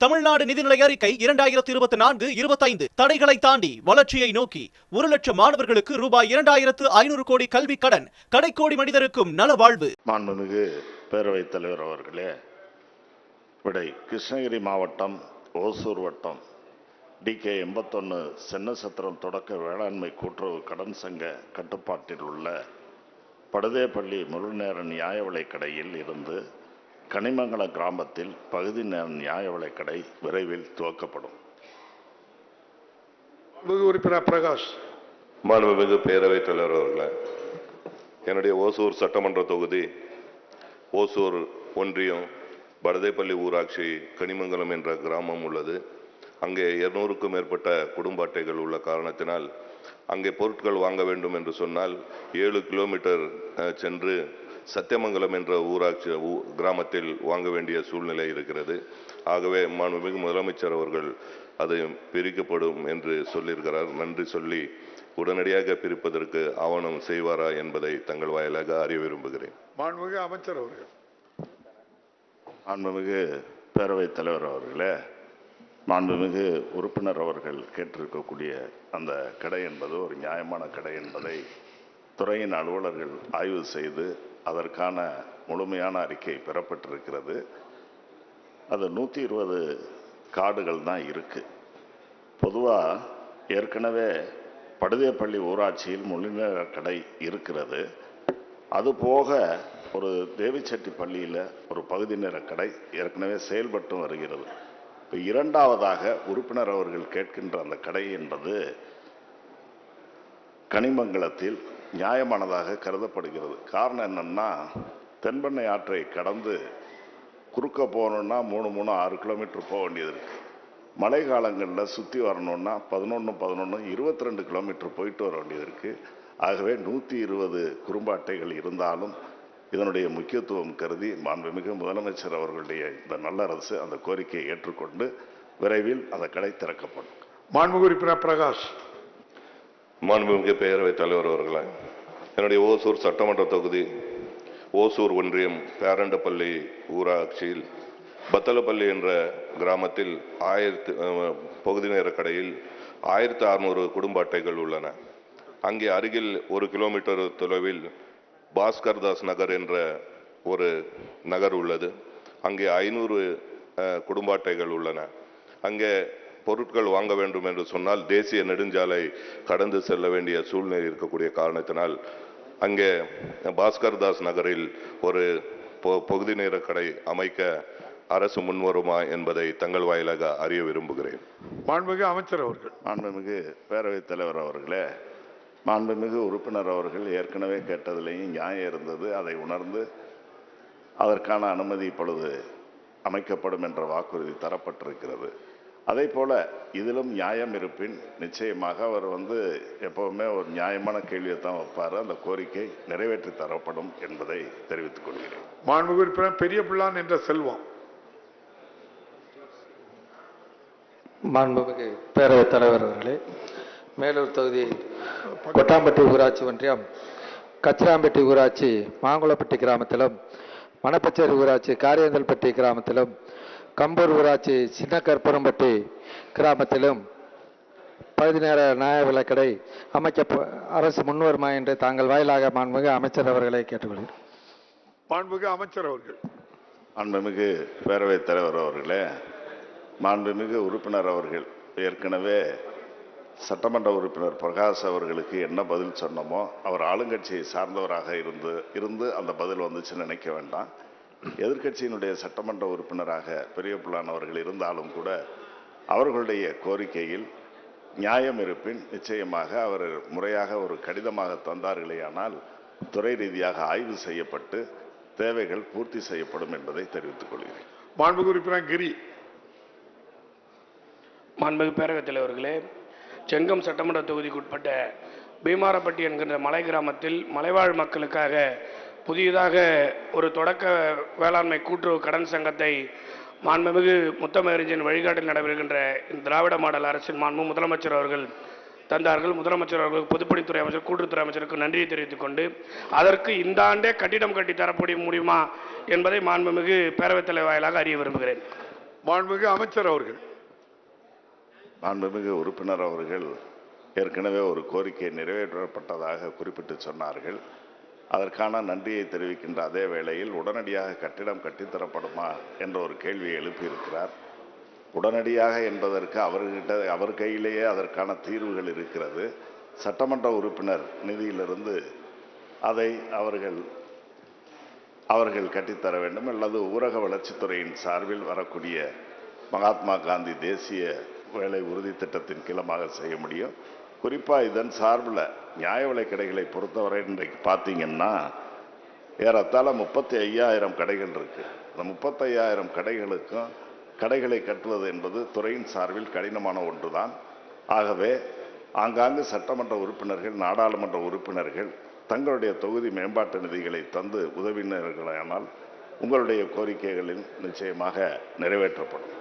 தமிழ்நாடு நிதிநிலை அறிக்கை இரண்டாயிரத்தி இருபத்தி நான்கு இருபத்தைந்து. தடைகளை தாண்டி வளர்ச்சியை நோக்கி ஒரு லட்சம் மாணவர்களுக்கு ரூபாய் இரண்டாயிரத்து ஐநூறு கோடி கல்வி கடன் கடைக்கோடி மனிதருக்கும் நல வாழ்வு. மாண்புமிகு பேரவைத் தலைவர் அவர்களே விடை கிருஷ்ணகிரி மாவட்டம் ஓசூர் வட்டம். டிகே எண்பத்தொன்று சென்னசத்திரம் தொடக்க வேளாண்மை கூட்டுறவு கடன் சங்க கட்டுப்பாட்டில் உள்ள படுதேப்பள்ளி முழுநேர நியாய விலைக் கடையில் இருந்து கனிமங்கல கிராமத்தில் பகுதி நேர நியாய விலைக் கடை விரைவில் துவக்கப்படும். மிகு உறுப்பினர் பிரகாஷ். மாண்புமிகு பேரவைத் தலைவர் அவர்களே என்னுடைய ஓசூர் சட்டமன்ற தொகுதி ஓசூர் ஒன்றியம் பரதேப்பள்ளி ஊராட்சி கனிமங்கலம் என்ற கிராமம் உள்ளது. அங்கே இருநூறுக்கும் மேற்பட்ட குடும்ப அட்டைகள் உள்ள காரணத்தினால் அங்கே பொருட்கள் வாங்க வேண்டும் என்று சொன்னால் ஏழு கிலோமீட்டர் சென்று சத்தியமங்கலம் என்ற ஊராட்சி ஊ- கிராமத்தில் வாங்க வேண்டிய சூழ்நிலை இருக்கிறது. ஆகவே மாண்புமிகு முதலமைச்சர் அவர்கள் அது பிரிக்கப்படும் என்று சொல்லியிருக்கிறார். நன்றி சொல்லி உடனடியாக பிரிப்பதற்கு ஆவணம் செய்வாரா என்பதை தங்கள் வாயிலாக அறிய விரும்புகிறேன். மாண்புமிகு அமைச்சர் அவர்கள். மாண்புமிகு பேரவைத் தலைவர் அவர்களே மாண்புமிகு உறுப்பினர் அவர்கள் கேட்டிருக்கக்கூடிய அந்த கடை என்பது ஒரு நியாயமான கடை என்பதை துறையின் அலுவலர்கள் ஆய்வு செய்து அதற்கான முழுமையான அறிக்கை பெறப்பட்டிருக்கிறது. அது நூற்றி இருபது காடுகள் தான் இருக்குது பொதுவாக ஏற்கனவே படுதேப்பள்ளி ஊராட்சியில் முழுநேர கடை இருக்கிறது. அது போக ஒரு தேவிச்செட்டி பள்ளியில் ஒரு பகுதி நேர கடை ஏற்கனவே செயல்பட்டு வருகிறது. இப்போ இரண்டாவதாக உறுப்பினர் அவர்கள் கேட்கின்ற அந்த கடை என்பது கனிமங்கலத்தில் நியாயமானதாக கருதப்படுகிறது. காரணம் என்னென்னா தென்பெண்ணை ஆற்றை கடந்து குறுக்க போகணுன்னா மூணு மூணு ஆறு கிலோமீட்டர் போக வேண்டியது இருக்குது மழை காலங்களில் சுற்றி வரணுன்னா பதினொன்று பதினொன்று இருபத்தி ரெண்டு கிலோமீட்டர் போயிட்டு வர வேண்டியது இருக்குது ஆகவே நூற்றி இருபது குறும்ப அட்டைகள் இருந்தாலும் இதனுடைய முக்கியத்துவம் கருதி மாண்புமிகு முதலமைச்சர் அவர்களுடைய இந்த நல்ல அரசு அந்த கோரிக்கையை ஏற்றுக்கொண்டு விரைவில் அந்த கடை திறக்கப்படும். மாண்புமிகு பிரகாஷ் மாண்புமிகு பேரவைத் தலைவர் அவர்களே என்னுடைய ஓசூர் சட்டமன்ற தொகுதி ஓசூர் ஒன்றியம் பேரண்டப்பள்ளி ஊராட்சியில் பத்தலப்பள்ளி என்ற கிராமத்தில் ஆயிரத்து பகுதி நேர கடையில் ஆயிரத்து அறுநூறு குடும்ப அட்டைகள் உள்ளன. அங்கே அருகில் ஒரு கிலோமீட்டர் தொலைவில் பாஸ்கர் தாஸ் நகர் என்ற ஒரு நகர் உள்ளது. அங்கே ஐநூறு குடும்ப அட்டைகள் உள்ளன. அங்கே பொருட்கள் வாங்க வேண்டும் என்று சொன்னால் தேசிய நெடுஞ்சாலை கடந்து செல்ல வேண்டிய சூழ்நிலை இருக்கக்கூடிய காரணத்தினால் அங்கே பாஸ்கர் தாஸ் நகரில் ஒரு பொ- பகுதி நேர கடை அமைக்க அரசு முன்வருமா என்பதை தங்கள் வாயிலாக அறிய விரும்புகிறேன். மாண்புமிகு அமைச்சர் அவர்கள். மாண்புமிகு பேரவைத் தலைவர் அவர்களே மாண்புமிகு உறுப்பினர் அவர்கள் ஏற்கனவே கேட்டதிலேயும் நியாயம் இருந்தது. அதை உணர்ந்து அதற்கான அனுமதி இப்பொழுது அமைக்கப்படும் என்ற வாக்குறுதி தரப்பட்டிருக்கிறது. அதே போல இதிலும் நியாயம் இருப்பின் நிச்சயமாக அவர் வந்து எப்பவுமே ஒரு நியாயமான கேள்வியை தான் வைப்பார். அந்த கோரிக்கை நிறைவேற்றி தரப்படும் என்பதை தெரிவித்துக் கொள்கிறேன். மாண்புமிகு உறுப்பினர் பெரிய பிள்ளான் என்ற செல்வம். மாண்புமிகு பேரவைத் தலைவர் அவர்களே மேலூர் தொகுதி கொட்டாம்பட்டி ஊராட்சி ஒன்றியம் கச்சிராம்பட்டி ஊராட்சி மாங்குளப்பட்டி கிராமத்திலும் மணப்பச்சேரி ஊராட்சி காரியந்தல்பட்டி கிராமத்திலும் கம்பூர் ஊராட்சி சின்ன கற்பூரம்பட்டி கிராமத்திலும் பகுதி நேர நியாய விலைக்கடை அமைக்க அரசு முன்வருமா என்று தாங்கள் வாயிலாக மாண்புமிகு அமைச்சர் அவர்களை கேட்டுக்கொள்கிறேன். மாண்புமிகு அமைச்சர் அவர்கள். மாண்புமிகு பேரவைத் தலைவர் அவர்களே மாண்புமிகு உறுப்பினர் அவர்கள். ஏற்கனவே சட்டமன்ற உறுப்பினர் பிரகாஷ் அவர்களுக்கு என்ன பதில் சொன்னோமோ அவர் ஆளுங்கட்சியை சார்ந்தவராக இருந்து இருந்து அந்த பதில் வந்துச்சுன்னு நினைக்க வேண்டாம். எதிர்க்கட்சியினுடைய சட்டமன்ற உறுப்பினராக பெரிய பிள்ளான் அவர்கள் இருந்தாலும் கூட அவர்களுடைய கோரிக்கையில் நியாயம் இருப்பின் நிச்சயமாக அவர் முறையாக ஒரு கடிதமாக தந்தார்களேயானால் துறை ரீதியாக ஆய்வு செய்யப்பட்டு தேவைகள் பூர்த்தி செய்யப்படும் என்பதை தெரிவித்துக் கொள்கிறேன். மாண்புமிகு உறுப்பினர் கிரி. மாண்புமிகு பேரவைத் தலைவர்களே செங்கம் சட்டமன்ற தொகுதிக்குட்பட்ட பீமாரப்பட்டி என்கின்ற மலை கிராமத்தில் மலைவாழ் மக்களுக்காக புதியதாக ஒரு தொடக்க வேளாண்மை கூட்டுறவு கடன் சங்கத்தை மாண்புமிகு முத்தமிழறிஞன் வழிகாட்டில் நடைபெறுகின்ற இந்த திராவிட மாடல் அரசின் மாண்பு முதலமைச்சர் அவர்கள் தந்தார்கள். முதலமைச்சர் அவர்கள் பொதுப்பணித்துறை அமைச்சர் கூட்டுறவுத்துறை அமைச்சருக்கு நன்றியை தெரிவித்துக் கொண்டு அதற்கு இந்த ஆண்டே கட்டிடம் கட்டி தரப்பட முடியுமா என்பதை மாண்புமிகு பேரவைத் தலைவர் வாயிலாக அறிய விரும்புகிறேன். மாண்புமிகு அமைச்சர் அவர்கள். மாண்புமிகு உறுப்பினர் அவர்கள் ஏற்கனவே ஒரு கோரிக்கை நிறைவேற்றப்பட்டதாக குறிப்பிட்டு சொன்னார்கள். அதற்கான நன்றியை தெரிவிக்கின்ற அதே வேளையில் உடனடியாக கட்டிடம் கட்டித்தரப்படுமா என்ற ஒரு கேள்வியை எழுப்பியிருக்கிறார். உடனடியாக என்பதற்கு அவர்கிட்ட அவர் கையிலேயே அதற்கான தீர்வுகள் இருக்கிறது. சட்டமன்ற உறுப்பினர் நிதியிலிருந்து அதை அவர்கள் அவர்கள் கட்டித்தர வேண்டும். அல்லது ஊரக வளர்ச்சித்துறையின் சார்பில் வரக்கூடிய மகாத்மா காந்தி தேசிய வேலை உறுதி திட்டத்தின் கீழமாக செய்ய முடியும். குறிப்பாக இதன் சார்பில் நியாய விலை கடைகளை பொறுத்தவரை இன்றைக்கு பார்த்தீங்கன்னா ஏறத்தாழ முப்பத்தி ஐயாயிரம் கடைகள் இருக்குது அந்த முப்பத்தையாயிரம் கடைகளுக்கும் கடைகளை கட்டுவது என்பது துறையின் சார்பில் கடினமான ஒன்று தான் ஆகவே ஆங்காங்கு சட்டமன்ற உறுப்பினர்கள் நாடாளுமன்ற உறுப்பினர்கள் தங்களுடைய தொகுதி மேம்பாட்டு நிதிகளை தந்து உதவினர்களானால் உங்களுடைய கோரிக்கைகளில் நிச்சயமாக நிறைவேற்றப்படும்.